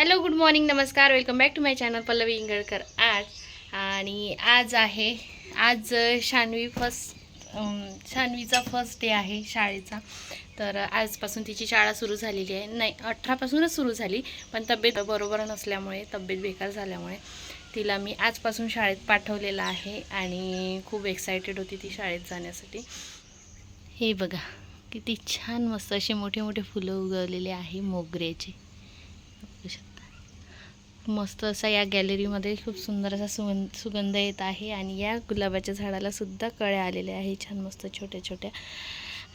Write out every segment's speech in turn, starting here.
Hello good morning नमस्कार welcome back to my channel Pallavi Ingalkar आज. आणि आज आहे आज शानवी फर्स्ट शानवीचा फर्स्ट डे आहे शाळेचा. तर आजपासून तिची शाळा सुरू झालेली आहे. नाही अठरापासूनच सुरू झाली पण तब्येत बरोबर नसल्यामुळे तब्येत बेकार झाल्यामुळे तिला मी आजपासून शाळेत पाठवलेलं आहे आणि खूप एक्सायटेड होती ती शाळेत जाण्यासाठी. हे बघा किती छान मस्त असे मोठे मोठे फुलं उगवलेले आहे मोगऱ्याचे. मस्त असा या गॅलरीमध्ये खूप सुंदर असा सुगंध सुगंध येत आहे आणि या गुलाबाच्या झाडाला सुद्धा कळ्या आलेल्या आहे. छान मस्त छोट्या छोट्या.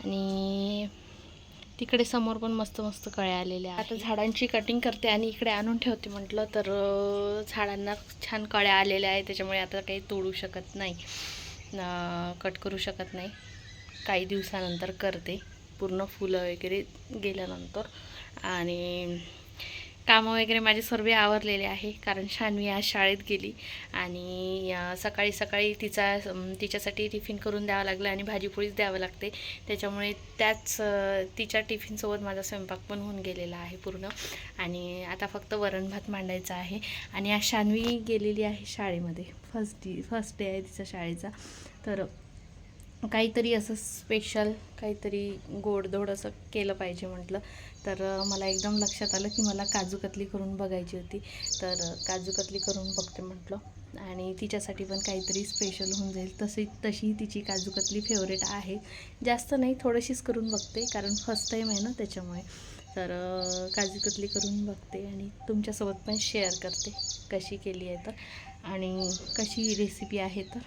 आणि तिकडे समोर पण मस्त मस्त कळ्या आलेल्या आता झाडांची कटिंग करते आणि इकडे आणून ठेवते म्हटलं तर झाडांना छान कळ्या आलेल्या आहे त्याच्यामुळे आता काही तोडू शकत नाही. कट करू शकत नाही. काही दिवसानंतर करते. पूर्ण फुलं वगैरे गेल्यानंतर. आणि कामं वगैरे माझे सर्व आवरलेले आहे कारण शानवी आज शाळेत गेली आणि सकाळी सकाळी तिचा तिच्यासाठी टिफिन करून द्यावं लागलं आणि भाजीपोळीच द्यावं लागते. त्याच्यामुळे त्याच तिच्या टिफिनसोबत माझा स्वयंपाक पण होऊन गेलेला आहे पूर्ण. आणि आता फक्त वरण भात मांडायचा आहे. आणि आज शानवी गेलेली आहे शाळेमध्ये. फर्स्ट डे फर्स्ट डे आहे तिचा शाळेचा. तर काहीतरी असं स्पेशल काहीतरी गोडधोड असं केलं पाहिजे म्हटलं. तर मला एकदम लक्षात आलं की मला काजू कतली करून बघायची होती. तर काजू कतली करून बघते म्हटलं. आणि तिच्यासाठी पण काहीतरी स्पेशल होऊन जाईल. तशी तशी तिची काजू कतली फेवरेट आहे. जास्त नाही थोडीशीच करून बघते. कारण फर्स्ट टाईम आहे ना त्याच्यामुळे. तर काजू कतली करून बघते आणि तुमच्यासोबत पण शेअर करते. कशी केली आहे तर. आणि कशी रेसिपी आहे तर.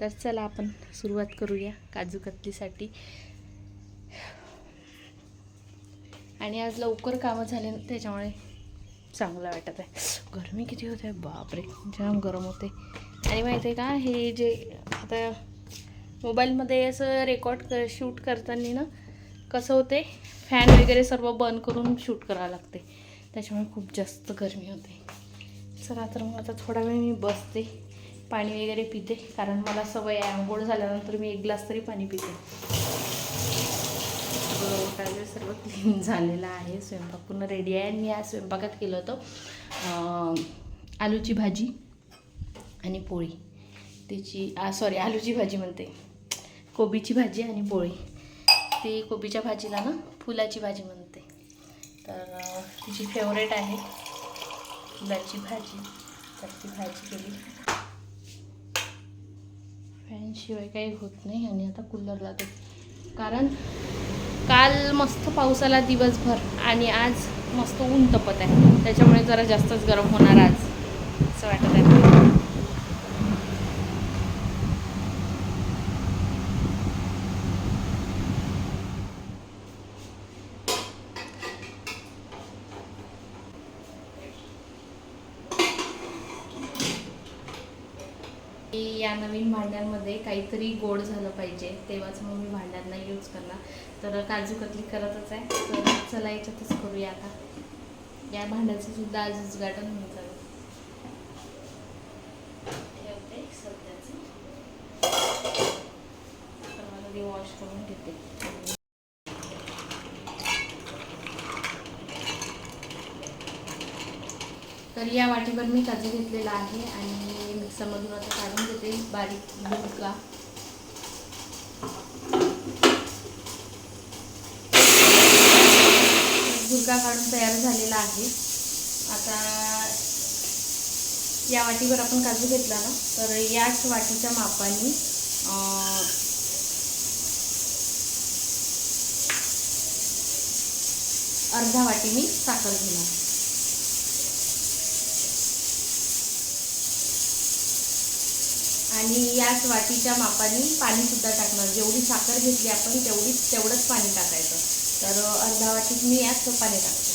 तर चला आपण सुरुवात करूया काजू कतलीसाठी. आणि आज लवकर कामं झाले ना त्याच्यामुळे चांगलं वाटत आहे. गरमी किती होते? बापरे. जाम गरम होते. आणि माहिती आहे का हे जे आता मोबाईलमध्ये असं रेकॉर्ड कर शूट करताना ना कसं होते फॅन वगैरे सर्व बंद करून शूट करावं लागते. त्याच्यामुळे खूप जास्त गरमी होते. चला तर मग आता थोडा वेळ मी बसते पाणी वगैरे पिते कारण मला सवय आहे आंघोळ झाल्यानंतर मी एक ग्लास तरी पाणी पिते. सकाळचं सर्व क्लीन झालेलं आहे. स्वयंपाक पूर्ण रेडी आहे. आणि मी आज स्वयंपाकात केलं होतं आलूची भाजी आणि पोळी. त्याची सॉरी आलूची भाजी म्हणते. कोबीची भाजी आणि पोळी. ती कोबीच्या भाजीला ना फुलाची भाजी म्हणते. तर तिची फेवरेट आहे फुलाची भाजी. तर ती भाजी केली. फॅनशिवाय काही होत नाही आणि आता कूलर लागत कारण काल मस्त पाऊस आला दिवसभर आणि आज मस्त ऊन तपत आहे. त्याच्यामुळे जरा जास्तच गरम होणार आज. असं वाटत आहे. या नवीन भांड्यांमध्ये काहीतरी गोड झालं पाहिजे. तेव्हाच मग मी भांड्यांना यूज करणार. तर काजू कतली करतच आहे. तर चला याच्यातच करूया आता. या भांड्याचं सुद्धा आज उद्घाटन होऊन जाईल ठेवते सध्याचं. तर मला ते वॉश करून घेते तर या वाटीभर मी काजू घेतलेला आहे आणि मिक्सरमधून आता काढून घेते बारीक बुडका. बुडका काढून तयार झालेला आहे. आता या वाटीवर आपण काजू घेतला ना तर याच वाटीच्या मापाने अर्धा वाटी मी साखर घेणार. आणि याच वाटीच्या मापाने पाणी सुद्धा टाकणार. जेवढी साखर घेतली आपण तेवढीच तेवढंच पाणी टाकायचं. तर अर्धा वाटीत मी याच पाणी टाकते.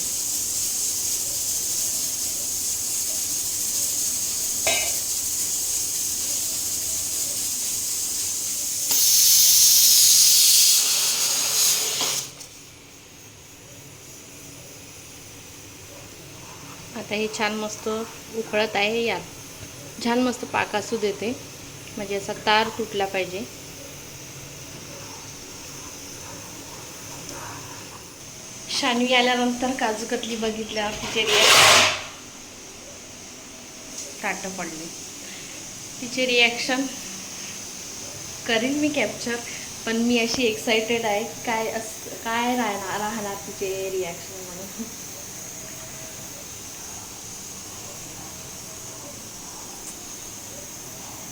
आता हे छान मस्त उकळत आहे यात. छान मस्त पाक असू देते. म्हणजे असा तार तुटला पाहिजे. शानवी आल्यानंतर काजू कतली बघितल्यावर तिचे रिॲक्शन टाटं पडले. तिचे रिॲक्शन करीन मी कॅप्चर पण मी अशी एक्सायटेड आहे काय अस काय राहणार राहणार तिचे रिॲक्शन म्हणून.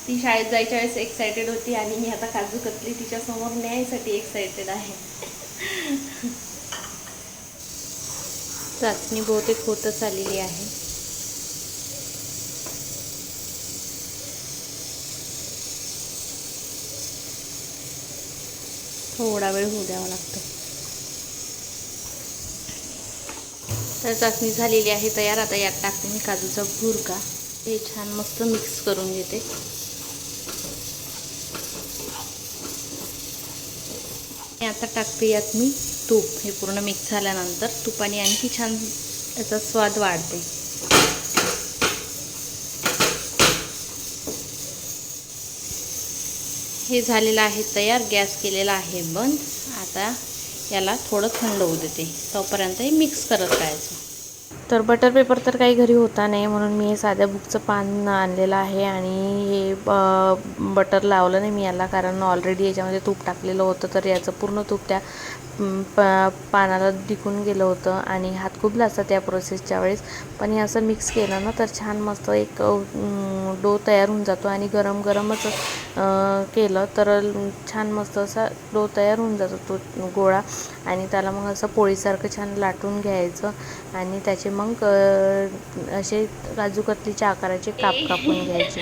ती शाळेत जायच्या वेळेस एक्सायटेड होती आणि मी आता काजू कतली तिच्यासमोर न्यायसाठी एक्सायटेड आहे. चाचणी बहुतेक होतच आलेली आहे. थोडा वेळ होऊ द्यावा लागतो. तर चाचणी झालेली आहे तयार. आता यात टाकते मी काजूचा भुरका. हे छान मस्त मिक्स करून घेते. आता टाकते यात मी तूप हे पूर्ण मिक्स झाल्यानंतर तुपाने आणखी छान याचा स्वाद वाढते. हे झालेलं आहे तयार गॅस केलेला आहे बंद. आता याला थोडं थंड होऊ देते. तोपर्यंत हे मिक्स करत राहायचं. तर बटर पेपर तर काही घरी होता नाही म्हणून मी हे साध्या बुकचं पान आणलेलं आहे आणि हे बटर लावलं नाही मी याला कारण ऑलरेडी याच्यामध्ये तूप टाकलेलं होतं तर याचं पूर्ण तूप त्या प पानाला दिकून गेलं होतं आणि हात खूप लागतात त्या प्रोसेसच्या वेळेस. पण हे असं मिक्स केलं ना तर छान मस्त एक डो तयार होऊन जातो आणि गरम गरमच केलं तर छान मस्त असा डो तयार होऊन जातो तो गोळा. आणि त्याला मग असं पोळीसारखं छान लाटून घ्यायचं आणि त्याचे मग असे काजू कतलीच्या आकाराचे काप कापून घ्यायचे.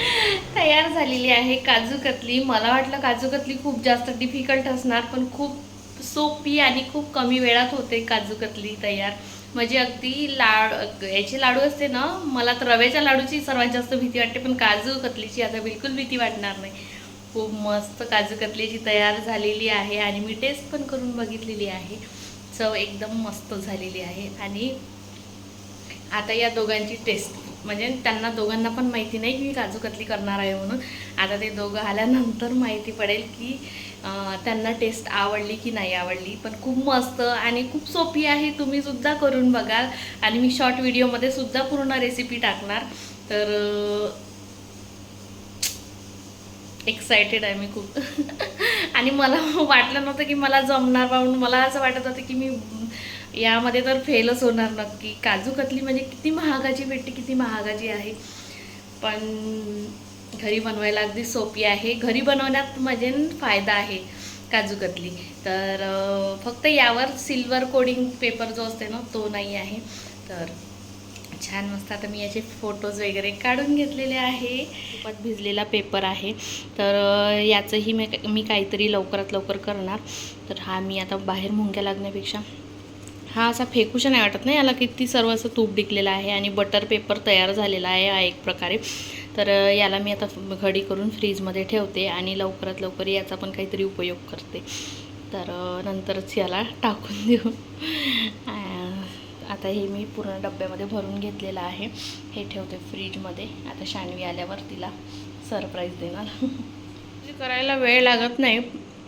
तयार झालेली आहे काजू कतली. मला वाटलं काजू कतली खूप जास्त डिफिकल्ट असणार पण खूप सोपी आणि खूप कमी वेळात होते काजू कतली तयार. म्हणजे अगदी लाड याचे लाडू असते ना मला तर रव्याच्या लाडूची सर्वात जास्त भीती वाटते पण काजू कतलीची आता बिलकुल भीती वाटणार नाही. खूप मस्त काजू कतलीची तयार झालेली आहे आणि मी टेस्ट पण करून बघितलेली आहे. चव एकदम मस्त झालेली आहे आणि आता या दोघांची टेस्ट. म्हणजे त्यांना दोघांना पण माहिती नाही की मी काजू कतली करणार आहे म्हणून. आता ते दोघं आल्यानंतर माहिती पडेल की त्यांना टेस्ट आवडली की नाही आवडली. पण खूप मस्त आणि खूप सोपी आहे. तुम्ही सुद्धा करून बघाल. आणि मी शॉर्ट व्हिडिओमध्ये सुद्धा पूर्ण रेसिपी टाकणार. तर एक्सायटेड आहे मी खूप. आणि मला वाटलं नव्हतं की मला जमणार म्हणून मला असं वाटत होतं की मी यामध्ये तर फेलच होणार नक्की. काजू कतली म्हणजे किती महागाची भेटते किती महागाची आहे. पण घरी बनवायला अगदी सोपी आहे. घरी बनवण्यात म्हणजे फायदा आहे काजू कतली. तर फक्त यावर सिल्वर कोडिंग पेपर जो असते ना तो नाही आहे. तर छान मस्त आता मी याचे फोटोज वगैरे काढून घेतलेले आहे. तुपात भिजलेला पेपर आहे. तर याचंही मी मी काहीतरी लवकरात लवकर करणार. तर हा मी आता बाहेर मुंग्या लागण्यापेक्षा हा असा फेकूशा नाही वाटत नाही याला किती सर्व असं तूप डिकलेलं आहे आणि बटर पेपर तयार झालेला आहे हा एक प्रकारे. तर याला मी आता घडी करून फ्रीजमध्ये ठेवते आणि लवकरात लवकर याचा पण काहीतरी उपयोग करते. तर नंतरच याला टाकून देऊ. आता हे मी पूर्ण डब्यामध्ये भरून घेतलेलं आहे. हे ठेवते फ्रीजमध्ये. आता शानवी आल्यावर तिला सरप्राईज देणार. म्हणजे करायला वेळ लागत नाही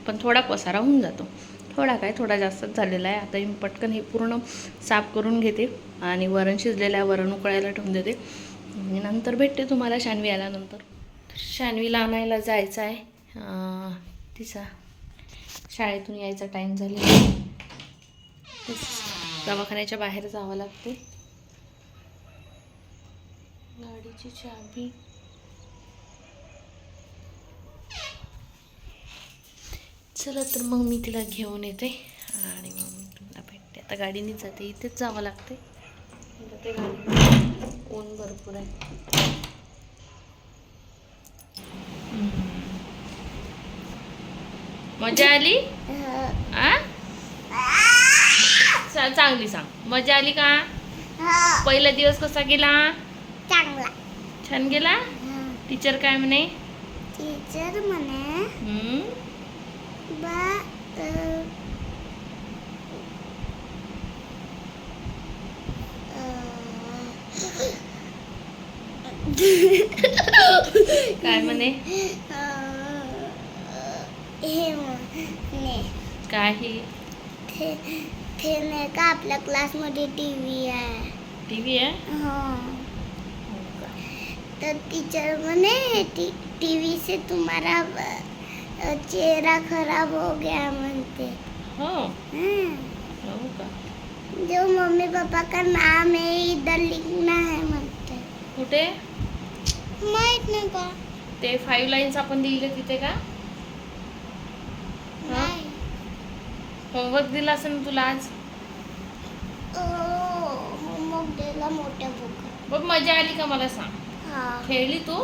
पण थोडा पसारा होऊन जातो. थोडा काय थोडा जास्तच झालेला आहे. आता मी पटकन हे पूर्ण साफ करून घेते आणि वरण शिजलेलं आहे वरण उकळायला ठेवून देते. आणि नंतर भेटते तुम्हाला शानवी आल्यानंतर. तर शानवीला आणायला जायचं आहे. तिचा शाळेतून यायचा टाईम झालेला आहे. दवाखान्याच्या बाहेर जावं लागते. गाडीची चाबी. चला तर मग मी तिला घेऊन येते. आणि मग तुला भेटते. आता गाडीनेच जाते. इथेच जावं लागते. जाते गाडी ऊन भरपूर आहे. मजा आली? आ? चांगली सांग. मजा आली का? पहिला दिवस कसा गेला? चांगला. छान गेला? टीचर काय म्हणे? टीचर म्हणे? बा काय म्हणे? हे काय हे? ते नाही का आपल्या क्लासमध्ये टी व्ही आहे. टी व्ही आहे? हो. हो? तर टीचर म्हणे टीवी से तुम्हारा चेहरा खराब हो गया म्हणते. हो? हाँ, हो का? जो मम्मी पापा का नाम है इधर लिखना है म्हणते. कुठे? माहीत नाही का ते फाईव्ह लाईन्स आपण दिले तिथे का हा? नाही होमवर्क दिला असेल ना तुला आज? मग दिला मोठ्या बुक बघ मजा आली का मला सांग? हा. खेळली तू?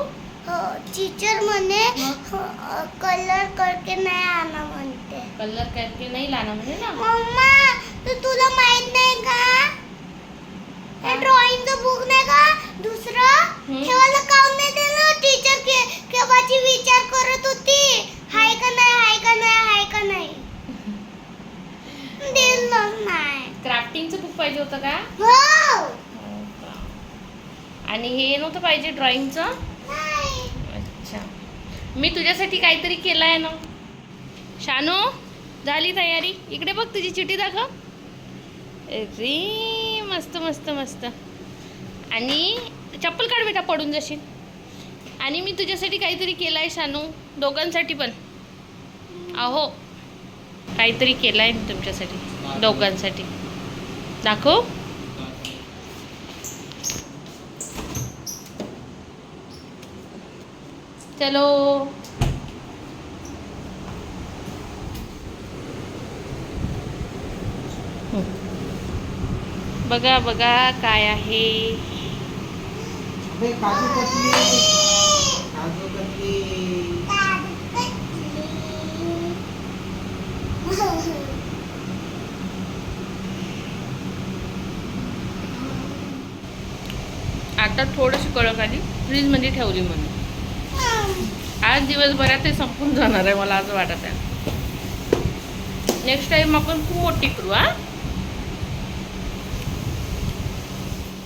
हो टीचर म्हणे कलर करके नाही आना म्हणते. कलर करके नाही लाना म्हणे ना? मम्मा तर तुला माहीत नाही का? हे ड्रॉइंगचं बुक नाही का? दुसरं. हे वाला काम नाही दिलं टीचर के केव्हाची विचार करत होती? हाय का नाही हाय का नाही हाय का नाही? दिलं नाही क्राफ्टिंगचं बुक पाहिजे होतं का? हो का? आणि हे नव्हतं पाहिजे ड्रॉइंगचं नाही अच्छा. मी तुझ्यासाठी काहीतरी केलं आहे ना. शानू झाली तयारी? इकडे बघ तुझी चिठी दाखव. रे मस्त मस्त मस्त. आणि चप्पल काढ बेटा पडून जाशील. आणि मी तुझ्यासाठी काहीतरी केलं आहे शानू. दोघांसाठी पण. अहो. काहीतरी केलं आहे मी तुमच्यासाठी दोघांसाठी. दाखव. चलो. बघा बघा काय आहे अबे काजू कतली काजू कतली आता थोडीशी कळक आली फ्रीजमध्ये ठेवली म्हणून. आज दिवसभरात ते संपून जाणार आहे मला असं वाटत आहे. नेक्स्ट टाईम आपण खूप मोठी करू हा?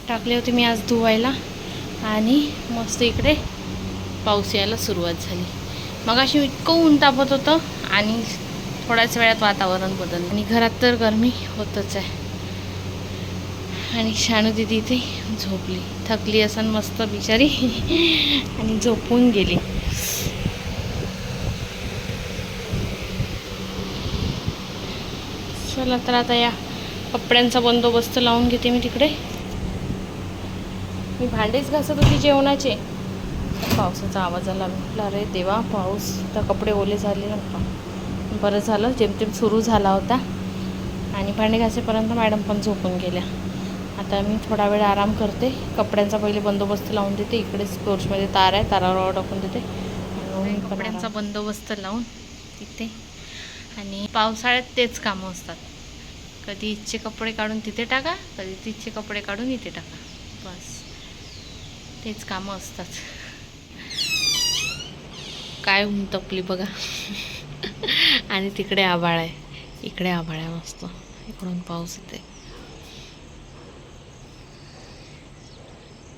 टाकले होते मी आज धुवायला आणि मस्त इकडे पाऊस यायला सुरुवात झाली. मग अशी इतकं ऊन तापत होतं आणि थोड्याच वेळात वातावरण बदललं. आणि घरात तर गरमी होतच आहे. आणि शानू दिदी इथे झोपली. थकली असं मस्त बिचारी. आणि झोपून गेली. चला तर आता या कपड्यांचा बंदोबस्त लावून घेते मी तिकडे. मी भांडेच घासत होती जेवणाचे. पावसाचा आवाज आला. म्हटलं अरे देवा पाऊस. तर कपडे ओले झाले नका बरं झालं. जेमतेम सुरू झाला होता. आणि भांडे घासेपर्यंत मॅडम पण झोपून गेल्या. आता मी थोडा वेळ आराम करते. कपड्यांचा पहिले बंदोबस्त लावून देते. इकडेच पोर्चमध्ये तार आहे. तारावर टाकून देते. कपड्यांचा बंदोबस्त लावून इथे आणि पावसाळ्यात तेच कामं असतात. कधी इथचे कपडे काढून तिथे टाका कधी तिथचे कपडे काढून इथे टाका. बस. तेच कामं असतात. काय ऊन तपली बघा. आणि तिकडे आभाळ आहे. इकडे आभाळ आहे मस्त. इकडून पाऊस येते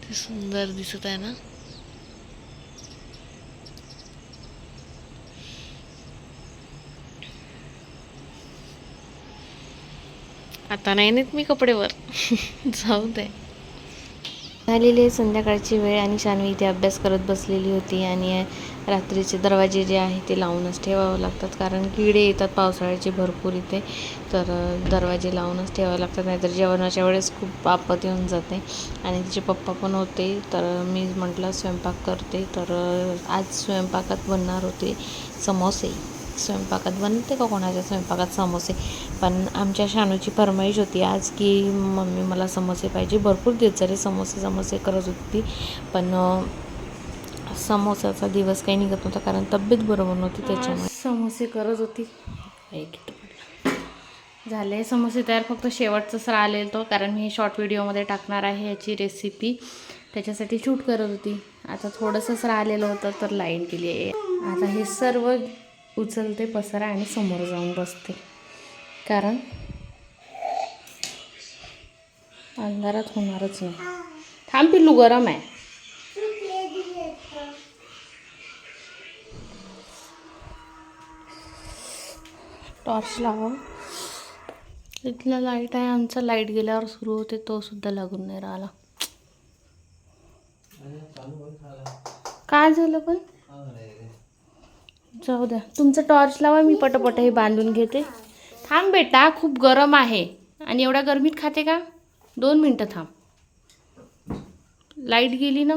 किती सुंदर दिसत आहे ना आता नाही नेत मी कपडेवर जाऊ दे झालेली आहे संध्याकाळची वेळ आणि शानवी इथे अभ्यास करत बसलेली होती आणि रात्रीचे दरवाजे जे आहे ते लावूनच ठेवावं लागतात. कारण किडे येतात पावसाळ्याचे भरपूर इथे. तर दरवाजे लावूनच ठेवावे लागतात. नाहीतर जेवणाच्या वेळेस खूप आपत येऊन जाते. आणि तिचे पप्पा पण होते. तर मी म्हटलं स्वयंपाक करते. तर आज स्वयंपाकात बनणार होते समोसे. स्वयंपाकात बनते का कोणाच्या स्वयंपाकात समोसे? पण आमच्या शानूची फरमाईश होती आज की मम्मी मला समोसे पाहिजे. भरपूर दिवस झाले समोसे समोसे करत होती पण समोसाचा दिवस काही निघत नव्हता कारण तब्येत बरोबर नव्हती त्याच्यामुळे. समोसे करत होती. झाले समोसे तयार फक्त शेवटचंच राहिलेलं तो कारण मी शॉर्ट व्हिडिओमध्ये टाकणार आहे याची रेसिपी त्याच्यासाठी शूट करत होती. आता थोडंसंच राहिलेलं होतं तर लाइट गेली आहे. आता हे सर्व उचलते पसारा आणि समोर जाऊन बसते. कारण अंधारात होणारच नाही. थांब पिल्लू गरम आहे. टॉर्च लावा. इथला लाइट आहे आमचा लाइट गेल्यावर सुरू होते तो सुद्धा लागून नाही राहिला. काय झालं पण? जाऊ द्या. तुमचं टॉर्च लावा मी पटपट हे बांधून घेते. थांब बेटा खूप गरम आहे. आणि एवढ्या गरमीत खाते का? दोन मिनटं थांब. लाइट गेली ना?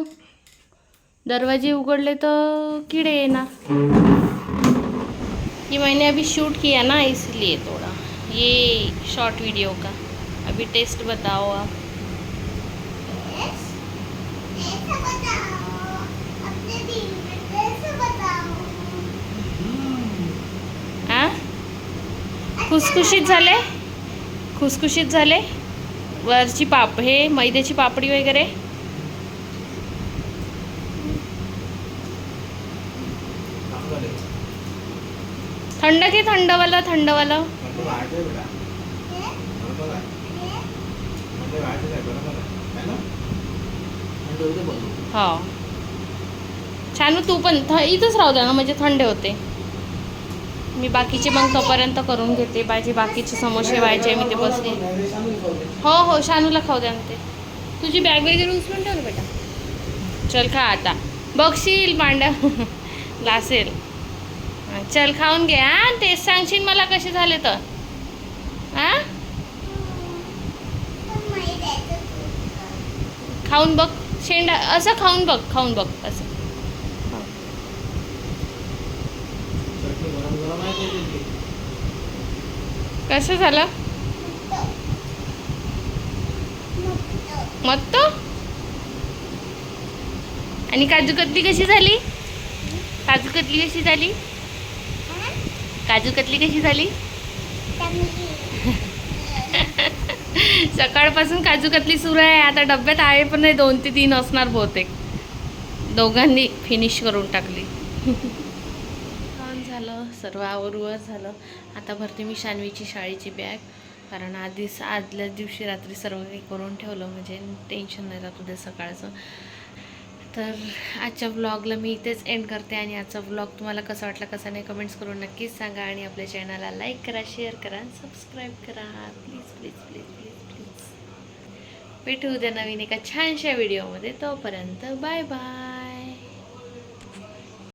दरवाजे उघडले तर किडे येणार. ये मैंने अभी शूट किया ना इसलिए थोड़ा। ये शॉर्ट वीडियो का। अभी टेस्ट बताओ आप। खुशखुशीत खुसखुशीत झाले? खुसखुशीत झाले? वरची पाप हे मैद्याची पापडी वगैरे? थंड की थंडवालं थंडवालं? हो. छान तू पण थ इथंच राहू द्या ना म्हणजे थंड होते. मी बाकीचे मग तोपर्यंत करून घेते माझे बाकीचे समोसे व्हायचे मी ते बसले. हो हो शानूला खाऊ द्या ना ते. तुझी बॅग वगैरे उचलून ठेव ना बेटा. चल खा आता. बघशील मांड. लासेल. चल खाऊन घे हा. तेच सांगशील मला कसे झाले तर. हा? खाऊन बघ शेंडा असं खाऊन बघ खाऊन बघ असं. कसं झालं? मत्त? आणि काजू कतली कशी झाली? काजू कतली कशी झाली? काजू कतली कशी झाली? सकाळपासून काजू कतली सुरू आहे. आता डब्यात आहे पण नाही दोन ते तीन असणार बहुतेक. दोघांनी फिनिश करून टाकली. छान झालं. सर्व आवरूवर झालं. आता भरते मी शान्वीची शाळेची बॅग कारण आधीच आदल्या दिवशी रात्री सर्व काही करून ठेवलं. म्हणजे टेन्शन नाही राहत उद्या सकाळचं. तर आजच्या व्लॉगला मी इथेच एंड करते आणि आजचा व्लॉग तुम्हाला कसा वाटला कसा नाही कमेंट्स करून नक्कीच सांगा आणि आपल्या चॅनलला लाईक करा शेअर करा आणि सबस्क्राईब करा. Please please please please please भेटू उद्या नवीन एका छानशा व्हिडिओमध्ये तोपर्यंत बाय बाय